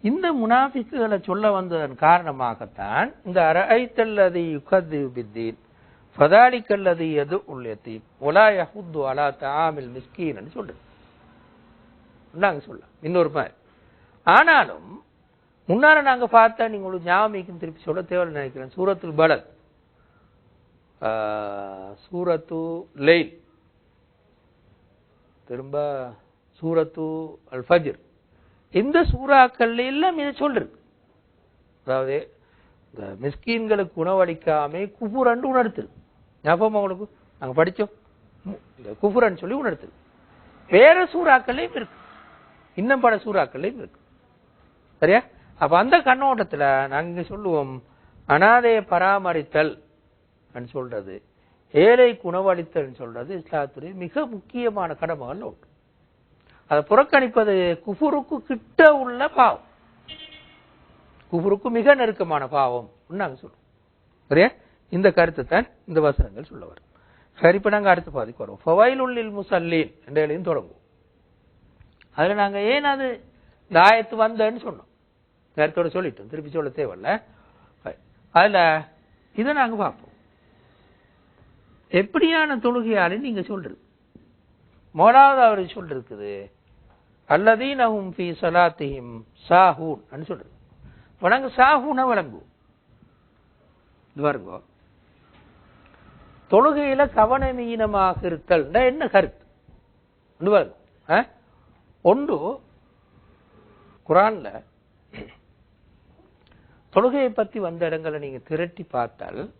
இந்த முனாஃபிக்குகளை சொல்ல வந்ததன் காரணமாகத்தான் இந்த அரஐத்தல்லதி யுகது பித்தீன் ஃபதாலிக்கல்லது எது உள்ளத்தீன் ஒலா யஹுத்து அலா தாமில் மிஸ்கீன் சொல்றது. நாங்கள் சொல்லலாம். இன்னொரு மாதிரி. ஆனாலும் முன்னால நாங்கள் பார்த்தா நீங்க உங்களுக்கு ஞாபகம் திருப்பி சொல்ல தேவை நினைக்கிறேன். சூரத்துல் பலத். சூரத்து லெயில். திரும்ப சூரத்து அல் ஃபஜிர். இந்த சூறாக்கள் எல்லாம் இதை சொல்றது. அதாவது இந்த மிஸ்கீன்களுக்கு உணவளிக்காம குபுரண்டு உணர்த்துது ஞாபகம் உங்களுக்கு? நாங்க படிச்சோம். இந்த குபுரன்னு சொல்லி உணர்த்துது வேற சூறாக்கள்லையும் இருக்கு. இன்னும் பல சூறாக்கள்லையும் இருக்கு. சரியா? அப்ப அந்த கண்ணோட்டத்துல நாங்க இங்க சொல்லுவோம் அனாதையை பராமரித்தல் சொல்றது. ஏழை உணவளித்தல் சொல்றது இஸ்லாத்துடைய மிக முக்கியமான கடமைகள் ஒன்று. அதை புறக்கணிப்பது குஃபுருக்கு கிட்ட உள்ள பாவம். குஃபுருக்கு மிக நெருக்கமான பாவம் நாங்கள் சொல்லுவோம் சரியா? இந்த கருத்தை தான் இந்த வசனங்கள் சொல்ல வரும். சரி இப்ப நாங்கள் அடுத்த பாதிக்கு வரோம் ஃபவைலுள்ளில் முசல்லீன் என்ற எழுதியும் தொடங்குவோம். அதில் நாங்கள் ஏன் அது இந்த ஆயத்து வந்தேன்னு சொன்னோம். நேரத்தோட சொல்லிட்டோம். திருப்பி சொல்ல தேவையில்ல. அதில் இதை நாங்கள் பார்ப்போம். எப்படியான தொழுகையாளு நீங்கள் சொல்றது? முதலாவது அவர் சொல்லிருக்குது அல்லதீனஹும் ஃபி சலாத்திஹிம் சாஹூன் சொல்றது. வணங்கு சாஹூன வணங்கு இது தொழுகையில கவனமீனமாக இருத்தல் என்ன கருத்து? ஆ? ஒன்று குரான்ல தொழுகையை பத்தி வந்த இடங்களை நீங்க திரட்டி பார்த்தால்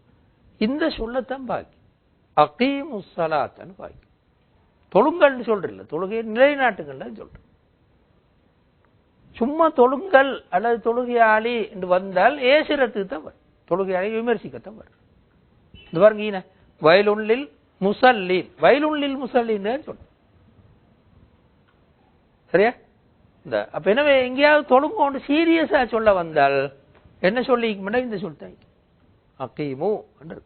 இந்த சொல்லத்தான் பாக்கி. அகீமு சலாத்தன் பாக்கி. தொழுங்கள்னு சொல்றீல்ல தொழுகையை நிலைநாட்டுகள்னு சொல்றேன். சும்மா தொழுங்கள் அல்லது தொழுகையாளி என்று வந்தால் ஏசுறதுக்கு தான் வரும். தொழுகையாளி விமர்சிக்கத்தான் வரும். இந்த பாருங்க வயலுள்ளில் முசல்லீன் வயலுள்ளில் முசல்லின் சொல்ல சரியா? இந்த அப்ப எனவே எங்கேயாவது தொழுங்கோண்டு சீரியஸா சொல்ல வந்தால் என்ன சொல்லி இந்த சொல்லிட்டாங்க அக்கீமு என்று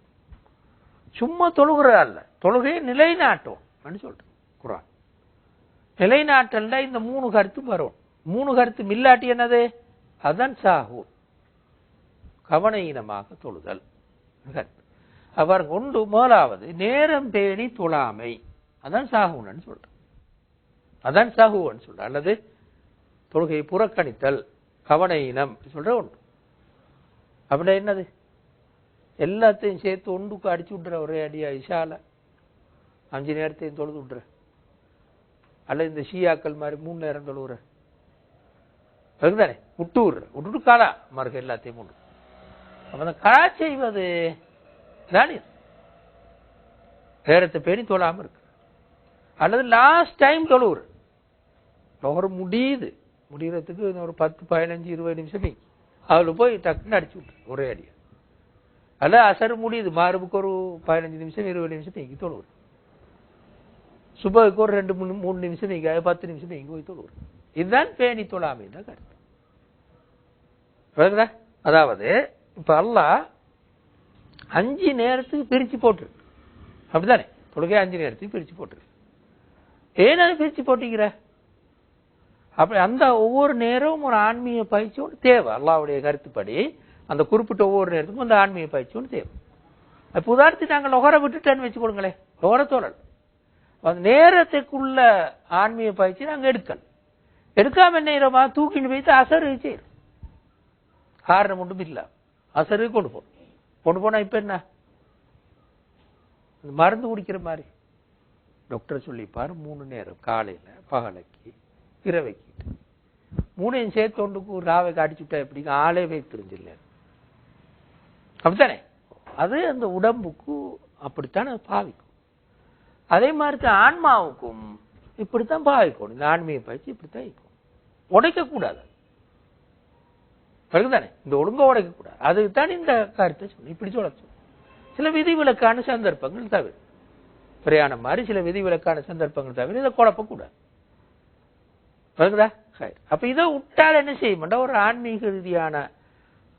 சும்மா தொழுகிறதா அல்ல தொழுகையை நிலைநாட்டும் அப்படின்னு சொல்றேன் குரான். நிலைநாட்டல்ல இந்த மூணு கருத்து வரும். மூணு கருத்து மில்லாட்டி என்னது? அதன் சாகு கவனஈனமாக தொழுதல். அவர் கொண்டு முதலாவது நேரம் பேணி தொழாமை. அதான் சாகுன்னு சொல்றேன் அதான் சாகுன்னு சொல்றேன் அல்லது தொழுகையை புறக்கணித்தல் கவனஈனம் சொல்ற ஒன்று அப்படின்னா என்னது? எல்லாத்தையும் சேர்த்து ஒன்றுக்கு அடிச்சு விட்ற ஒரே அடியா இஷால. அஞ்சு நேரத்தையும் தொழுது விட்ற அல்ல இந்த ஷியாக்கள் மாதிரி மூணு நேரம் தொழுவுற. அதுதானே விட்டு விடுற விட்டுட்டு காலா மறுக்க எல்லாத்தையும் உண்டு அப்ப அந்த கலா செய்வது தானே நேரத்தை பேணி தொழாம இருக்கு. அல்லது லாஸ்ட் டைம் தொழுவுற. ஒரு முடியுது. முடிகிறதுக்கு ஒரு பத்து பதினஞ்சு இருபது நிமிஷம் நீ. அதில் போய் டக்குன்னு அடிச்சு விட்டு ஒரே அடியா. அல்ல அசர் முடியுது. மாறுபுக்கு ஒரு பதினஞ்சு நிமிஷம் இருபது நிமிஷம் நீங்கி தொழுவுற. சுபகுக்கு ஒரு ரெண்டு மூணு மூணு நிமிஷம் நீங்க பத்து நிமிஷம் நீங்க போய் தொழுவுற. இதுதான் பேணி தொழாமை தான் கருத்து. விளக்குதா அதாவது இப்போ அல்லாஹ் அஞ்சு நேரத்துக்கு பிரித்து போட்டுரு அப்படிதானே தொழுகை அஞ்சு நேரத்துக்கு பிரித்து போட்டுருக்கு ஏன்னா பிரித்து போட்டிக்கிற? அப்படி அந்த ஒவ்வொரு நேரமும் ஒரு ஆன்மீக பயிற்சி ஒன்று தேவை. அல்லாவுடைய கருத்துப்படி அந்த குறிப்பிட்ட ஒவ்வொரு நேரத்துக்கும் அந்த ஆன்மீக பயிற்சி ஒன்று தேவை. இப்போ உதாரணத்துக்கு நாங்கள் லொகரை விட்டுட்டேன்னு வச்சுக்கொடுங்களேன் லொகர தோழல். அந்த நேரத்துக்குள்ள ஆன்மீக பயிற்சி நாங்கள் எடுக்கணும். எடுக்காம என்ன செய்யறோமா? தூக்கிட்டு போயிட்டு அசரு செய்யறோம். காரணம் ஒன்றும் இல்லை அசருக்கு கொண்டு போகணும் கொண்டு போனா இப்ப என்ன? மருந்து குடிக்கிற மாதிரி. டாக்டர் சொல்லிப்பார் மூணு நேரம் காலையில பகலைக்கு இரவைக்கு. மூணையும் சேர்த்து ஒன்றுக்கு ராவைக்கு அடிச்சு விட்டா எப்படி? ஆளே வைத்திருந்தில்ல அப்படித்தானே? அது அந்த உடம்புக்கு அப்படித்தான் பாவிக்கும். அதே மாதிரி தான் ஆன்மாவுக்கும் இப்படித்தான் பாவிக்கணும் இந்த ஆன்மீக பயிற்சி இப்படித்தான் இருக்கும். உடைக்கக்கூடாது பிறகுதானே? இந்த ஒழுங்கை உடைக்கக்கூடாது அதுதான் இந்த கருத்தை சொல்லி இப்படி சொல்ல சொல்லணும். சில விதிவிலக்கான சந்தர்ப்பங்கள் தவிர பிரயாணம் மாதிரி சில விதிவிலக்கான சந்தர்ப்பங்கள் தவிர இதை குழப்பக்கூடாது பிறகுதா அப்ப இதை விட்டால் என்ன செய்ய மாட்டோம்? ஒரு ஆன்மீக ரீதியான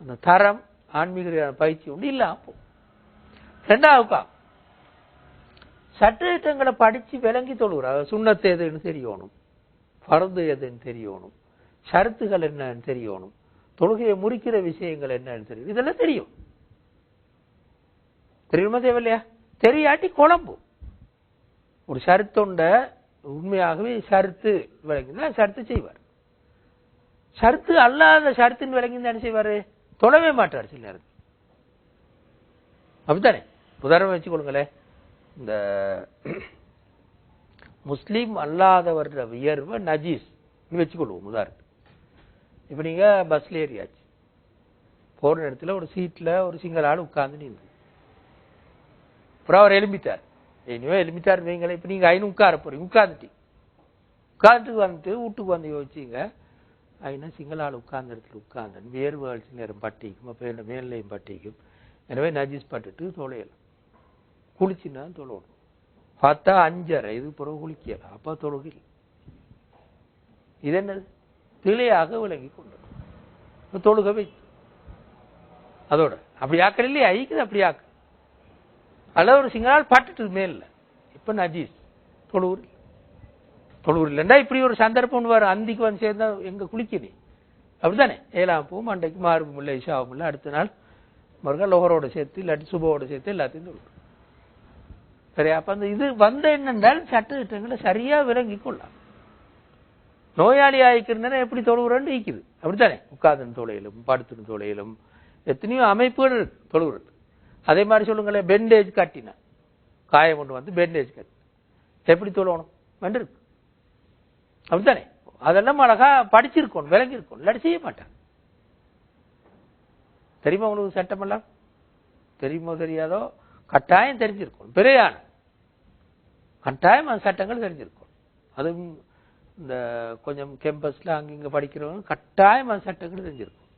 அந்த தரம் ஆன்மீக ரீதியான பயிற்சி உண்டு இல்லாம போகும். ரெண்டாவதுக்கா? சட்டங்களை படிச்சு விளங்கி தொழுகிறார் சுண்ணத்து எதுன்னு தெரியணும். பருந்து எதுன்னு தெரியணும். ஷரத்துகள் என்னன்னு தெரியணும். தொழுகையை முறிக்கிற விஷயங்கள் என்னன்னு தெரியும். இதெல்லாம் தெரியும். தெரியுமா தேவையில்லையா? தெரியாட்டி குழம்பு. ஒரு ஷருத்துண்ட உண்மையாகவே ஷருத்து விளங்கினா ஷருத்து செய்வார். ஷருத்து அல்லாத ஷருத்துன்னு விளங்கினா என்ன செய்வாரு? தொழவே மாட்டார் சில நேரத்தில். அப்படித்தானே? உதாரணம் வச்சுக்கொள்ளுங்களேன். இந்த முஸ்லீம் அல்லாதவர வியர்வை நஜீஸ். வச்சுக்கொள்வோம் உதாரணம் இப்போ நீங்கள் பஸ்ல ஏறியாச்சு. போகிற இடத்துல ஒரு சீட்டில் ஒரு சிங்கிள் ஆள் உட்காந்து நின்று. அப்புறம் அவர் எலும்பிட்டார் இனிமே எலும்பிட்டார் வைங்களேன். இப்போ நீங்கள் ஐநூறு உட்கார போகிறீங்க உட்காந்துட்டீங்க உட்காந்துட்டு வந்துட்டு வீட்டுக்கு வந்து யோசிச்சிங்க. ஐநா சிங்கள ஆள் உட்கார்ந்த இடத்துல உட்கார்ந்து வேர்வு அழிச்சு நேரம் பட்டிக்கும். அப்போ என்ன மேல்நிலையும் பட்டிக்கும். எனவே நஜீஸ் பட்டுட்டு தொலையலாம் குளிச்சுன்னா தொழணும் பார்த்தா அஞ்சரை. இது பிறகு குளிக்கலாம் அப்போ தொழுகில் இது என்னது? திலையாக விளங்கி கொண்டு தொழுக வைத்து அதோட. அப்படி ஆக்கல இல்லையா? ஐக்குது அப்படி ஆக்கு. அல்லது ஒரு சிங்களால் பாட்டுட்டு மேல இப்ப நஜீஸ். தொழுவூர் தொழுவூர் இல்லைன்னா இப்படி ஒரு சந்தர்ப்பம் வரும். அந்திக்கு வந்து சேர்ந்தா எங்க குளிக்குது? அப்படித்தானே? ஏழாம் பூ மண்டைக்கு மார்பும் இல்லை இஷாவும் இல்லை அடுத்த நாள் மறுநாள் லோகரோட சேர்த்து இல்லாட்டி சுபோட சேர்த்து எல்லாத்தையும் தொழுவு சரி அப்ப அந்த இது வந்த என்னென்றால் சட்ட திட்டங்களை சரியா விளங்கி கொள்ளலாம். நோயாளி ஆயிக்கிறதுனா எப்படி தொழுகிறன்னு ஈக்குது அப்படித்தானே? உட்கார்ந்து தொலையிலும் படுத்துன்னு தொலையிலும் எத்தனையோ அமைப்புகள் இருக்கு தொழுகிறது அதே மாதிரி சொல்லுங்களேன் பெண்டேஜ் கட்டினேன் காயம் கொண்டு வந்து பெண்டேஜ் கட்டி எப்படி தொழணும் இருக்கு அப்படித்தானே? அதெல்லாம் அழகா படிச்சிருக்கோம் விளங்கி இருக்கும் இல்லாட்டி செய்ய மாட்டேன் தெரியுமா உங்களுக்கு சட்டமெல்லாம்? தெரியுமோ தெரியாதோ? கட்டாயம் தெரிஞ்சிருக்கும் பிறையான. கட்டாயம் அந்த சட்டங்கள் தெரிஞ்சிருக்கும் அதுவும் இந்த கொஞ்சம் கேம்பஸ்ல அங்கிங்க படிக்கிறவங்க கட்டாயம் அந்த சட்டங்கள் தெரிஞ்சிருக்கும்.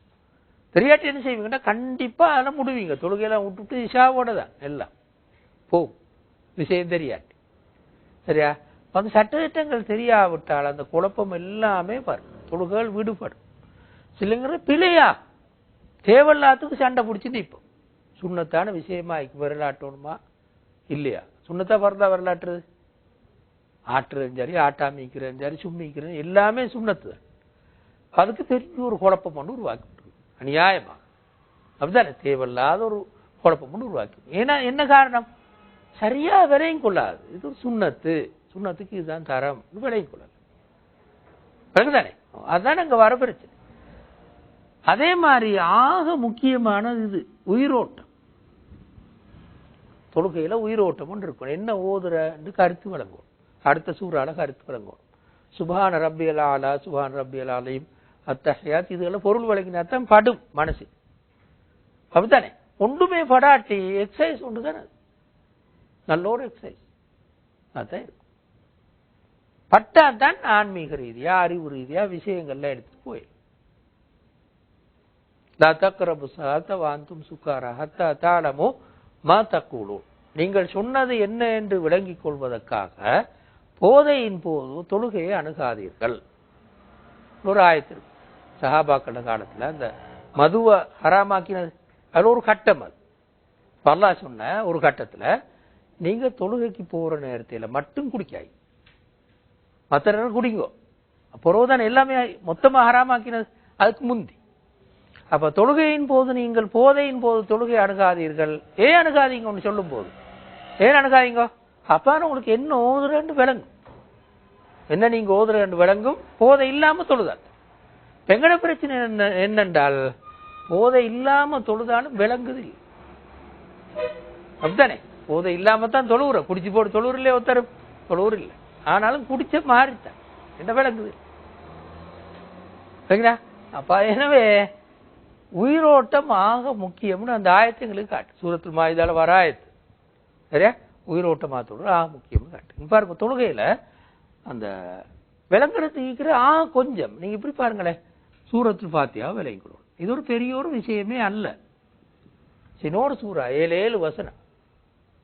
தெரியாட்டி என்ன செய்வீங்கன்னா கண்டிப்பா அதெல்லாம் முடிவீங்க. தொழுகையெல்லாம் விட்டுட்டு இஷாவோட தான் எல்லாம். போகும் விஷயம் தெரியாட்டி சரியா? அந்த சட்டத்திட்டங்கள் தெரியாவிட்டால் அந்த குழப்பம் எல்லாமே வரும் தொழுகைகள் விடுபடும். சிலங்கிற பிழையா? தேவையில்லாத்துக்கு சண்டை பிடிச்சி நிற்போம். சுண்ணத்தான விஷயமா வரலாற்றணுமா இல்லையா? சுண்ணத்தா பிறந்தா வரலாற்றுறது ஆட்டுறதும் சரி ஆட்டாமிக்கிறதும் சரி சும்மிக்கிறதும் எல்லாமே சுண்ணத்து. தான் அதுக்கு தெரிஞ்சு ஒரு குழப்பம் ஒன்று உருவாக்கி அநியாயமா. அப்படிதானே தேவையில்லாத ஒரு குழப்பம் ஒன்று உருவாக்கி ஏன்னா என்ன காரணம்? சரியா விலையும் கொள்ளாது. இது ஒரு சுண்ணத்து. சுண்ணத்துக்கு இதுதான் தரம். விலையும் கொள்ளாது பிறகுதானே அதுதான் அங்க வர பிரச்சனை. அதே மாதிரி ஆக முக்கியமானது இது. உயிரோட்டம். தொழுகையில உயிரோட்டம் ஒன்று இருக்கணும். என்ன ஓதுறன்னு கருத்து வழங்கும் அடுத்த சூறால கருத்து வழங்கும் சுபான ரப்பியல் ஆலா சுபான் ரப்பியல் ஆலையும் அத்தகையாத் இதுகளை பொருள் வழங்கினாத்தான் படும் மனசு. அப்படித்தானே? ஒன்றுமே படாட்டி எக்ஸசைஸ் ஒன்று தானே நல்ல ஒரு எக்ஸசைஸ் அதான் இருக்கும் பட்டாதான் ஆன்மீக ரீதியா அறிவு ரீதியா விஷயங்கள்லாம் எடுத்து போயிடும் லா வாந்தும் சுக்காரா ஹத்தா தாளமோ மா தக்கூலோ நீங்கள் சொன்னது என்ன என்று விளங்கிக் கொள்வதற்காக போதையின் போது தொழுகையை அணுகாதீர்கள். ஒரு ஆயத்திற்கு சஹாபாக்கள காலத்துல அந்த மதுவை ஹராமாக்கினது. அது ஒரு கட்டம் அது. பல்லா சொன்ன ஒரு கட்டத்துல நீங்க தொழுகைக்கு போற நேரத்தில் மட்டும் குடிக்காய். மற்ற நேரம் குடிங்கோ. பொறவுதான் எல்லாமே மொத்தமாக ஹராமாக்கினது அதுக்கு முந்தி. அப்போ தொழுகையின் போது நீங்கள் போதையின் போது தொழுகை அணுகாதீர்கள். ஏன் அணுகாதீங்க ஒன்று சொல்லும் போது ஏன் அணுகாதீங்க? அப்பான்னு உங்களுக்கு என்ன ஓதுறன்னு விளங்கும். என்ன நீங்க ஓதுறன்னு விளங்கும்? போதை இல்லாம தொழுதால். பெங்கட பிரச்சனை என்ன என்னென்றால் போதை இல்லாம தொழுதாலும் விளங்குது அப்படித்தானே? போதை இல்லாம தான் தொழுவுற. குடிச்சு போட்டு தொழுவுற இல்லையா ஒருத்தரும் தொழுவுற இல்லை ஆனாலும் குடிச்ச மாறித்தான். என்ன விளங்குது? சரிங்களா? அப்ப எனவே உயிரோட்டம் ஆக முக்கியம்னு அந்த ஆயத்துங்களுக்கு காட்டு. சூரத்தில் மாயுதால வர ஆயத்து. சரியா? உயிரோட்டமாக தொழுற ஆ முக்கியம் காட்டு பாருங்க தொழுகையில அந்த விளங்குறதுக்கு ஈக்கிற ஆ கொஞ்சம். நீங்க இப்படி பாருங்களேன். சூரத்தில் பாத்தியா விளங்கிக்கணும். இது ஒரு பெரிய ஒரு விஷயமே அல்ல. சினோடு சூறா ஏழு ஏழு வசனம்.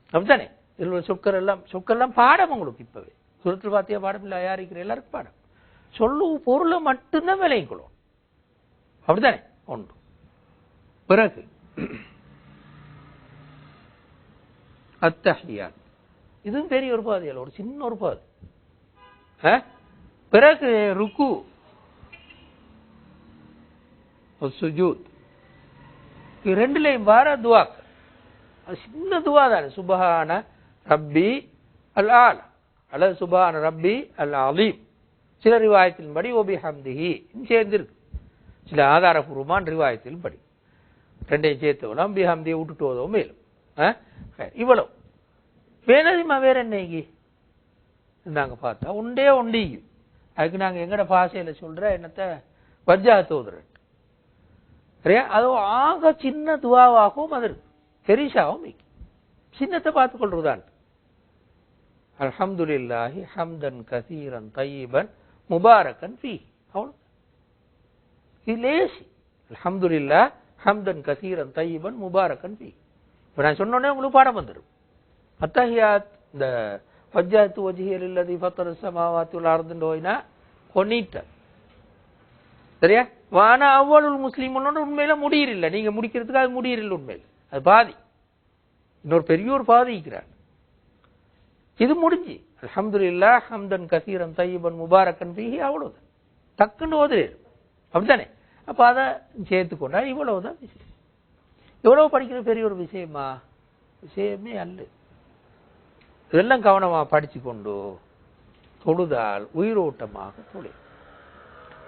அப்படித்தானே? இதில் உள்ள சொற்கள் எல்லாம் சொற்கள் எல்லாம் பாடம் உங்களுக்கு இப்பவே. சூரத்தில் பாத்தியா பாடம் இல்லை யாரிக்கிற எல்லாருக்கும் பாடம். சொல்லு பொருளை மட்டும்தான் விளங்கிக்கணும். அப்படித்தானே? ஒன்று. பிறகு அத்தஹியாத். இதுவும் பெரிய ஒரு பாதி அல்ல ஒரு சின்ன ஒரு பாதி. பிறகு ருக்கு. சுஜூத். இது ரெண்டுலையும் வார துவாக் அது சின்ன துவா தானே. சுபஹான ரப்பி அல் ஆல். அல்லது சுபஹான ரப்பி அல் அலீம். சில ரிவாயத்தின்படி ஓபி ஹம்திஹி சேர்ந்திருக்கு. சில ஆதாரபூர்வமான ரிவாயத்தின் படி. ரெண்டையும் சேர்த்து பி ஹம்தியை விட்டுட்டு போதவும் மேலும். இவ்வளவு. வேணதிமா வேற என்னைக்கு நாங்க பார்த்தா உண்டே உண்டி. அதுக்கு நாங்க எங்கட பாசையில சொல்ற என்னத்த? வஜ்ஜா தோதுறன் சரியா? அது ஆக சின்ன துவாவாகவும் அது பெரிசாவும் சின்னத்தை பார்த்துக் கொள்றதுதான் அல்ஹம்துலில்லாஹி ஹம்தன் கசீரன் தையீபன் முபாரக்கன் ஃபி. அவ்வளோ இது லேசி. அல்ஹம்துலில்லாஹ் ஹம்தன் கசீரன் தையீபன் முபாரக்கன் ஃபி. இப்போ நான் சொன்னோடனே உங்களுக்கு பாடம் வந்துடும் அத்தஹியாத் இந்த பஞ்சாயத்து வஜ்ஹியல் இல்லது ஃபத்தர் மாவாத்தியுள்ள அர்துன்னு போயினா கொன்னிட்ட சரியா? வானா அவ்வளவு முஸ்லீம்னு உண்மையில முடியறில்ல நீங்க முடிக்கிறதுக்கு அது முடியறில்ல உண்மையில். அது பாதி. இன்னொரு பெரிய ஒரு இது முடிஞ்சு. அல்ஹம்துலில்லாஹ் ஹம்தன் கசீரன் தையீபன் முபாரக்கன் பிஹி அவ்வளவுதான். டக்குன்னு ஓதுறேன். அப்படித்தானே? அப்போ அதை சேர்த்துக்கொண்டா இவ்வளவுதான் விஷயம் எவ்வளவு படிக்கிறது பெரிய ஒரு விஷயமா? விஷயமே அல்ல. இதெல்லாம் கவனமாக படிச்சு கொண்டு தொழுதால் உயிரோட்டமாக தொழில்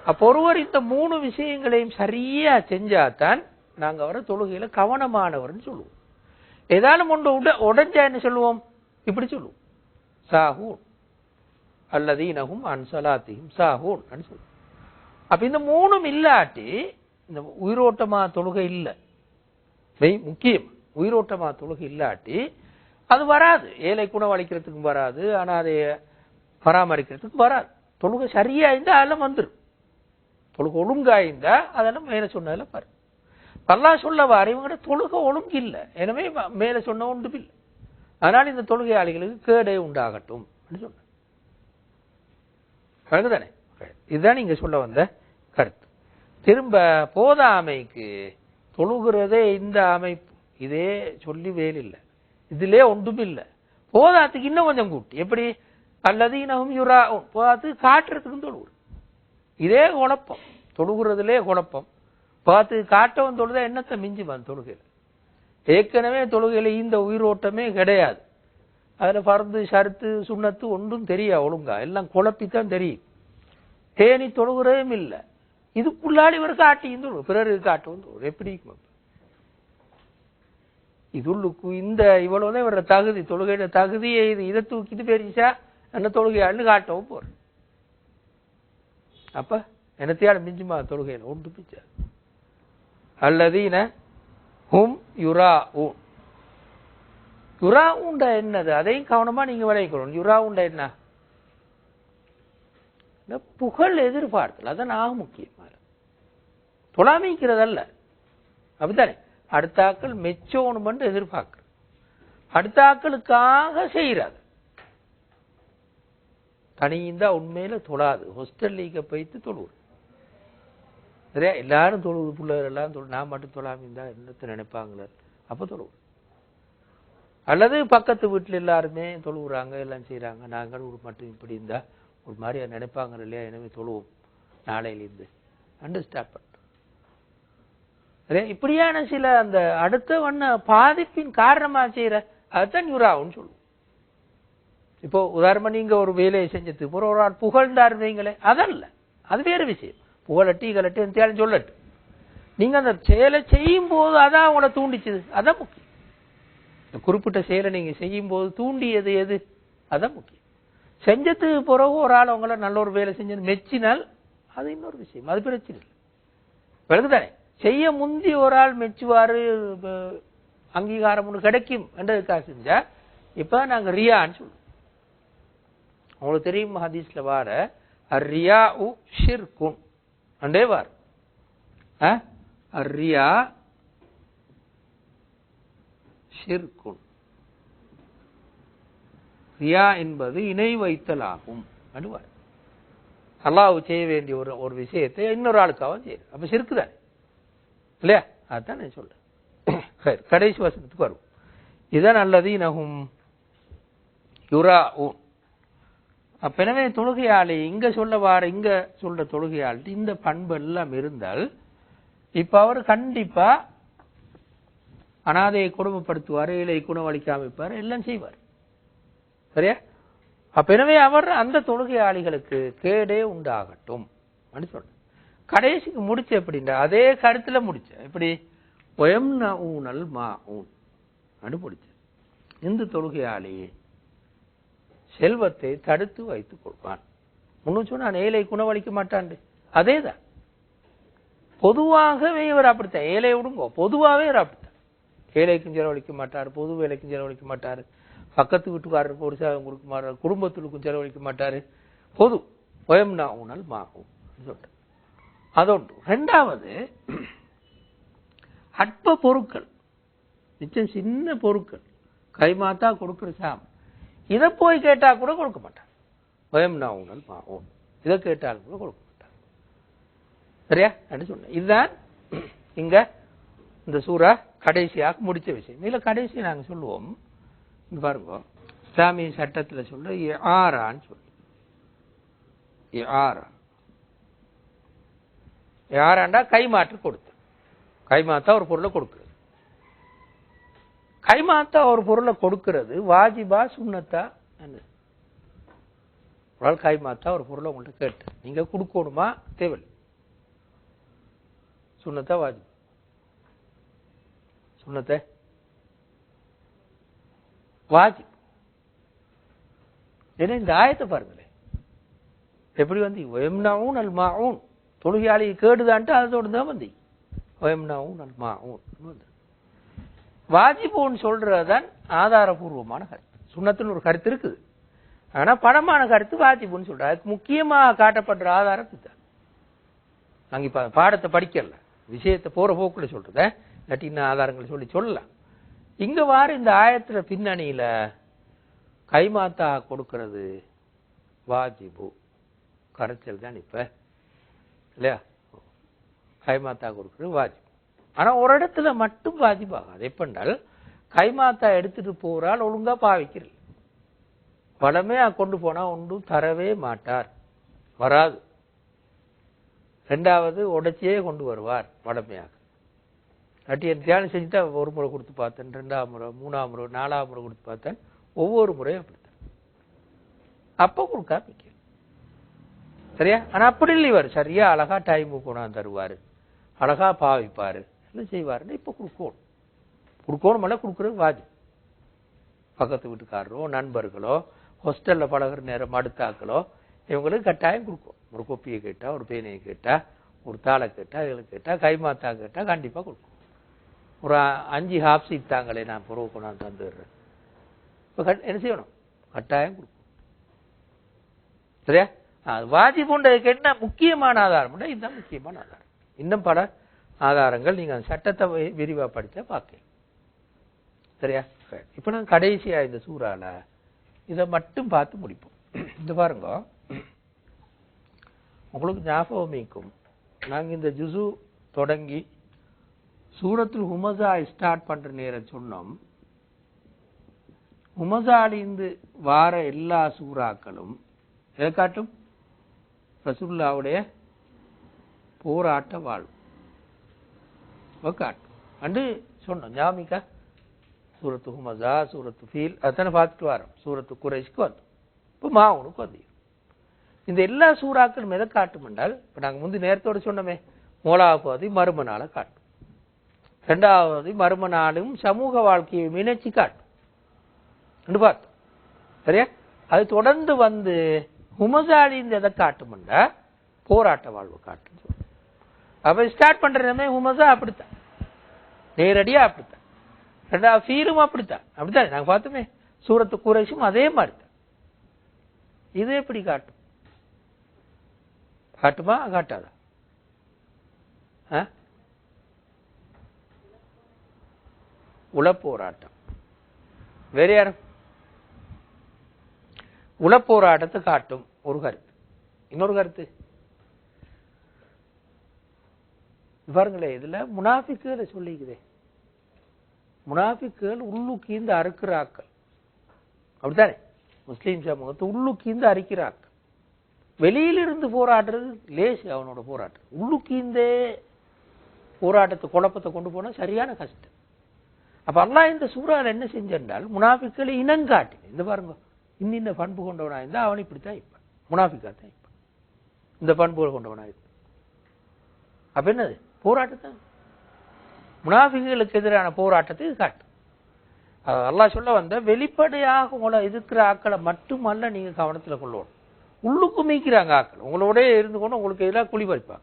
அப்போ ஒருவர் இந்த மூணு விஷயங்களையும் சரியா செஞ்சாதான் நாங்க அவரை தொழுகையில கவனமானவர்னு சொல்லுவோம். ஏதாலும் ஒன்று உட உடஞ்சா என்ன சொல்லுவோம்? இப்படி சொல்லுவோம். அல்லது அல்லதீனஹும் அன் சாகூன் அப்படின்னு சொல்லுவோம். அப்ப இந்த மூணும் இல்லாட்டி இந்த உயிரோட்டமா தொழுகை இல்லை. மெய் முக்கியம். உயிரோட்டமா தொழுகை இல்லாட்டி அது வராது. ஏழை குணவளிக்கிறதுக்கும் வராது. ஆனால் அதை பராமரிக்கிறதுக்கும் வராது. தொழுகை சரியா அதெல்லாம் வந்துடும் தொழுகை ஒழுங்கா இருந்தா அதெல்லாம் மேலே சொன்னதெல்லாம் பாரு. பல்லா சொல்ல இவங்கட தொழுகை ஒழுங்கு இல்லை எனவே மேலே சொன்ன ஒன்றும் இல்லை. அதனால் இந்த தொழுகையாளிகளுக்கு கேடே உண்டாகட்டும் அப்படின்னு சொன்ன கருதுதானே இதுதான் நீங்க சொல்ல வந்த கருத்து. திரும்ப போதாமைக்கு தொழுகிறதே இந்த அமைப்பு. இதே சொல்லி வேல் இல்லை. இதிலே ஒன்றும் இல்லை. போதாத்துக்கு இன்னும் கொஞ்சம் கூட்டி. எப்படி? அல்லது இனவும் யுரா போதாத்துக்கு காட்டுறதுக்கும் தொழுகுற இதே குழப்பம். தொழுகிறதுலே குழப்பம். பார்த்து காட்டவன் தொழுதா என்னத்தை மிஞ்சி வந்து தொழுகையில்? ஏற்கனவே தொழுகையில் இந்த உயிரோட்டமே கிடையாது. அதில் பறந்து சருத்து சுண்ணத்து ஒன்றும் தெரியா ஒழுங்கா. எல்லாம் குழப்பித்தான் தெரியும். தேனி தொழுகிறதும் இல்லை. இதுக்குள்ளாடி இவர் காட்டியும் தொழுகு பிறருக்கு காட்டவும் எப்படி இருக்கும் இதுள்ளுக்கு இந்த இவ்வளவுதான் இவரோட தகுதி தொழுகையோட தகுதியை இது இதை தூக்கிட்டு பெரிசா என்ன தொழுகையான்னு காட்டவும் போற அப்ப என்னத்தையாட மிஞ்சுமா தொழுகையில? ஒன்று பிச்சா. அல்லதீன ஹும் யுரா ஊன் யுரா உண்டா என்னது? அதையும் கவனமா நீங்க விளைவிக்கணும் யுரா உண்டா என்ன? இந்த புகழ் எதிர்பார்த்தல். அதான் ஆக முக்கியம். தொழாமிக்கிறதல்ல. அப்படித்தானே? அடுத்த ஆக்கள் மெச்சோணுமென்று எதிர்பார்க்கிற அடுத்த ஆக்களுக்காக செய்யறாது தனியுந்தா உண்மையில தொழாது. ஹாஸ்டல் லீக்கை போயிட்டு தொழுவது சரியா? எல்லாரும் தொழுவது பிள்ளைகள் எல்லாம் தொழு நான் மட்டும் தொழாம இருந்தால் என்னத்தை நினைப்பாங்களே? அப்போ தொழுவது அல்லது பக்கத்து வீட்டில் எல்லாருமே தொழுவுறாங்க எல்லாம் செய்கிறாங்க நாங்கள் ஒரு மட்டும் இப்படி இருந்தால் ஒரு மாதிரியா நினைப்பாங்க இல்லையா? எனவே தொழுவோம். நாளையிலேருந்து. அண்டர்ஸ்டாண்ட் பண்ண இப்படியான சில அந்த அடுத்த வண்ண பாதிப்பின் காரணமாக செய்யற அதுதான் யுராவுன்னு சொல்லுவோம். இப்போ உதாரணமா நீங்க ஒரு வேலையை செஞ்சது ஒரு ஒரு ஆள் புகழ்ந்தார் வைங்களே அதல்ல. அது வேறு விஷயம். புகழட்டி கலட்டி எந்தாலும் சொல்லட்டு. நீங்க அந்த செயலை செய்யும் போது அதான் உங்களை தூண்டிச்சது அதான் முக்கியம். இந்த குறிப்பிட்ட செயலை நீங்க செய்யும் போது தூண்டியது எது அதான் முக்கியம். செஞ்சதுக்கு பிறகு ஒரு ஆள் உங்களை நல்ல ஒரு வேலை செஞ்சு மெச்சினால் அது இன்னொரு விஷயம். அது பிரச்சனை இல்லை. விளக்குதானே? செய்ய முந்தி ஒரு ஆள் மெச்சுவாரு அங்கீகாரம் ஒன்று கிடைக்கும் என்றதுக்காக செஞ்சா இப்ப நாங்க ரியான்னு சொல்லுவோம் உங்களுக்கு தெரியும் ஹதீஸ்ல வார ரியா உ ஷிர்குன் அண்டே வார். ரியா ஷிர்குன் ரியா என்பது இணை வைத்தல் ஆகும் அனுவார் அல்லாஹ் செய்ய வேண்டிய ஒரு ஒரு விஷயத்தை இன்னொரு ஆளுக்காகவும் செய்யும் அப்போ சிறுக்கு தானே. இல்லையா? அதுதான் நான் சொல்றேன். கடைசி வசனத்துக்கு வரும் இதான் அல்லது நகும் யுரா ஊன் அப்ப எனவே தொழுகையாளி இங்க சொல்ல வார இங்க சொல்ற தொழுகையாளி இந்த பண்பு எல்லாம் இருந்தால் இப்ப அவர் கண்டிப்பா அனாதையை குடும்பப்படுத்துவார் இலை குணவழிக்க அமைப்பார் எல்லாம் செய்வார். சரியா? அப்ப எனவே அவர் அந்த தொழுகையாளிகளுக்கு கேடே உண்டாகட்டும். அப்படின்னு சொல்ற கடைசிக்கு முடிச்ச எப்படின்னா அதே கருத்துல முடிச்ச எப்படி? ஒயம் ஊனல் மா ஊன் அப்படின்னு முடிச்ச இந்த தொழுகையாளி செல்வத்தை தடுத்து வைத்துக் கொள்வான். முன்னு சொன்னான் ஏழை குணவழிக்க மாட்டான் அதேதான். பொதுவாகவே இவர் அப்படித்தான். ஏழை விடுங்கோ. பொதுவாகவே இவர் அப்படித்தான். ஏழைக்கும் செலவழிக்க மாட்டார். பொது வேலைக்கும் செலவழிக்க மாட்டார். பக்கத்து வீட்டுக்காரருக்கு ஒரு சேவை கொடுக்க மாட்டார். குடும்பத்துக்கும் செலவழிக்க மாட்டார். பொது. பயம்னா ஊனல் மாகும் சொல்லிட்டு அதொன்று ரெண்டாவது அற்ப பொருட்கள். நிச்சயம் சின்ன பொருட்கள். கைமாத்தா கொடுக்குற சாம் இதை போய் கேட்டால் கூட கொடுக்க மாட்டார் பயம்னா உணல் பாவம். இதை கேட்டால் கூட கொடுக்க மாட்டார் சரியா? என்று சொன்னேன் இதுதான் இங்க இந்த சூறா கடைசியாக முடிச்ச விஷயம். இல்லை கடைசி நாங்கள் சொல்லுவோம். பாருங்க. இஸ்லாமிய சட்டத்தில் சொல்ற ஆறான்னு சொல்லு. ஆறா. யாராண்டா கைமாற்று கொடுத்து. கைமாத்தா ஒரு பொருளை கொடுக்குறது. கைமாத்தா ஒரு பொருளை கொடுக்கிறது வாஜிபா சுண்ணத்தா என்ன? கைமாத்தா ஒரு பொருளை உங்கள்கிட்ட கேட்டு நீங்க கொடுக்கணுமா? தேவையில்லை. சுண்ணத்தா வாஜிபா. சுண்ணத்தை வாஜிப். ஏன்னா இந்த ஆயத்தை பாருங்களேன். எப்படி வந்து எம்னாவும் நல் மாவும் தொழுகையாளி கேடுதான்ட்டு அதோடு தான் வந்து வயம்னாவும் நல் வந்து வாஜிபுன்னு சொல்றதுதான் ஆதாரபூர்வமான கருத்து. சுண்ணத்துன்னு ஒரு கருத்து இருக்குது. ஆனால் படமான கருத்து வாஜிபுன்னு சொல்ற அதுக்கு முக்கியமாக காட்டப்படுற ஆதாரம் இதுதான். நாங்க இப்ப பாடத்தை படிக்கல. விஷயத்தை போற போக்குல சொல்றத லட்டின ஆதாரங்களை சொல்லி சொல்லலாம். இங்க வார இந்த ஆயத்துல பின்னணியில கைமாத்தா கொடுக்கிறது வாஜிபு. கரைச்சல் தான் இப்போ இல்லையா? கைமாத்தா கொடுக்குறது வாஜிப். ஆனால் ஒரு இடத்துல மட்டும் வாஜிபாகாது எப்பென்றால் கைமாத்தா எடுத்துட்டு போகிறால் ஒழுங்கா பாவிக்கிறது வளமையா கொண்டு போனால் ஒன்றும் தரவே மாட்டார். வராது. ரெண்டாவது உடைச்சியே கொண்டு வருவார் வடமையாக அட்டி தியானம் செஞ்சுட்டா ஒரு முறை கொடுத்து பார்த்தேன் ரெண்டாம் முறை மூணாம் முறை நாலாம் முறை கொடுத்து பார்த்தேன் ஒவ்வொரு முறையும் அப்படித்தான். அப்போ கொடுக்காம சரியா? ஆனா அப்படி இல்லை இவர். சரியா? அழகா டைம் கொண்டாந்து தருவாரு. அழகா பாவிப்பாரு. எல்லாம் செய்வாருன்னு இப்ப கொடுக்கணும். கொடுக்கணும் கொடுக்குறது வாஜி. பக்கத்து வீட்டுக்காரரோ நண்பர்களோ ஹாஸ்டல்ல பழகுற நேரம் அடுத்தாக்களோ இவங்களுக்கு கட்டாயம் கொடுக்கும். ஒரு கொப்பியை கேட்டா ஒரு பேனையை கேட்டா ஒரு தாளை கேட்டா இதில் கேட்டா கைமாத்தா கேட்டா கண்டிப்பா கொடுக்கும். ஒரு அஞ்சு ஹாப்ஸ் இத்தாங்களே தாங்களே நான் புறவு கொண்டாந்து தந்துடுறேன். இப்போ என்ன செய்யணும்? கட்டாயம் கொடுக்கும். சரியா? வாஜிபுண்டதுக்கு என்ன முக்கியமான ஆதாரம். இதுதான் முக்கியமான ஆதாரம். இன்னும் பல ஆதாரங்கள் நீங்க அந்த சட்டத்தை விரிவாக படிச்சா பார்க்கலாம் சரியா? இப்போ நான் கடைசியா இந்த சூறால இதை மட்டும் பார்த்து முடிப்போம். இந்த பாருங்க. உங்களுக்கு ஞாபகம் மீக்கும் நாங்க இந்த ஜுசு தொடங்கி சூரத்தில் ஹுமசா ஸ்டார்ட் பண்ற நேரம் சொன்னோம். ஹுமசாலிந்து வார எல்லா சூறாக்களும் எதை காட்டும்? ரசுல்லாவுடைய போராட்ட வாழ்வு காட்டும் அண்டு சொன்னோம் ஜாமிக்கா சூரத்து ஹுமசா சூரத்து ஃபீல் அத்தனை பார்த்துட்டு வரோம். சூரத்து குறைஷ்க்கு வந்தோம். இப்போ மாவுனுக்கு வந்து இந்த எல்லா சூறாக்களும் எதை காட்டும் என்றால் இப்போ நாங்கள் முந்தி நேரத்தோட சொன்னோமே மூலாவது மர்ம நாளை காட்டும். ரெண்டாவது மர்ம நாளும் சமூக வாழ்க்கையை இணைச்சி காட்டும். என்று பார்த்தோம் சரியா? அது தொடர்ந்து வந்து ஹுமசாலி எதை காட்டுமுண்டா போராட்ட வாழ்வு காட்டும் அப்ப ஸ்டார்ட் பண்ணுறதுமே ஹுமசா அப்படித்தான். நேரடியாக அப்படித்தான். ரெண்டாவது ஃபீலும் அப்படித்தான். அப்படித்தான். நாங்கள் பார்த்தோமே சூரத்து குறைசும் அதே மாதிரி தான் இது எப்படி காட்டும்? காட்டுமா? காட்டாதா? உளப்போராட்டம். வேற யாரும் உளப்போராட்டத்தை காட்டும் ஒரு கருத்து. இன்னொரு கருத்து. பாருங்களேன் இதுல முனாஃபிக்குகளை சொல்லிக்குதே. முனாஃபிக்குகள் உள்ளுக்கீந்து அறுக்கிறாக்கள் அப்படித்தானே? முஸ்லீம் சமூகத்தை உள்ளுக்கீந்து அரிக்கிறாக்கள் வெளியிலிருந்து போராடுறது லேசு அவனோட போராட்டம். உள்ளுக்கீந்தே போராட்டத்தை குழப்பத்தை கொண்டு போனா சரியான கஷ்டம். அப்ப அல்லா இந்த சூறால என்ன செஞ்சால் முனாஃபிக்களை இனங்காட்டி இந்த பாருங்க இன்னிந்த பண்பு கொண்டவனாக இருந்தால் அவன் இப்படித்தான் இருப்பான். முனாஃபிக்காக தான் இருப்பான். இந்த பண்புகள் கொண்டவனாக இருப்பான். அப்ப என்னது? போராட்டத்தான். முனாஃபிகளுக்கு எதிரான போராட்டத்தை இது காட்டு அஹ் சொல்ல வந்த வெளிப்படையாக உங்களை எதிர்க்கிற ஆக்களை மட்டுமல்ல நீங்க கவனத்துல கொள்ளணும். உள்ளுக்கு மீக்கிறாங்க ஆக்கள். உங்களோடய இருந்து கொண்டு உங்களுக்கு எதிராக குழி பறிப்பாங்க.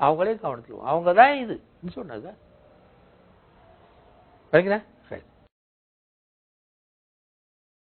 அவங்களே கவனத்தில் அவங்க தான் இது. சொன்னது சரிங்களா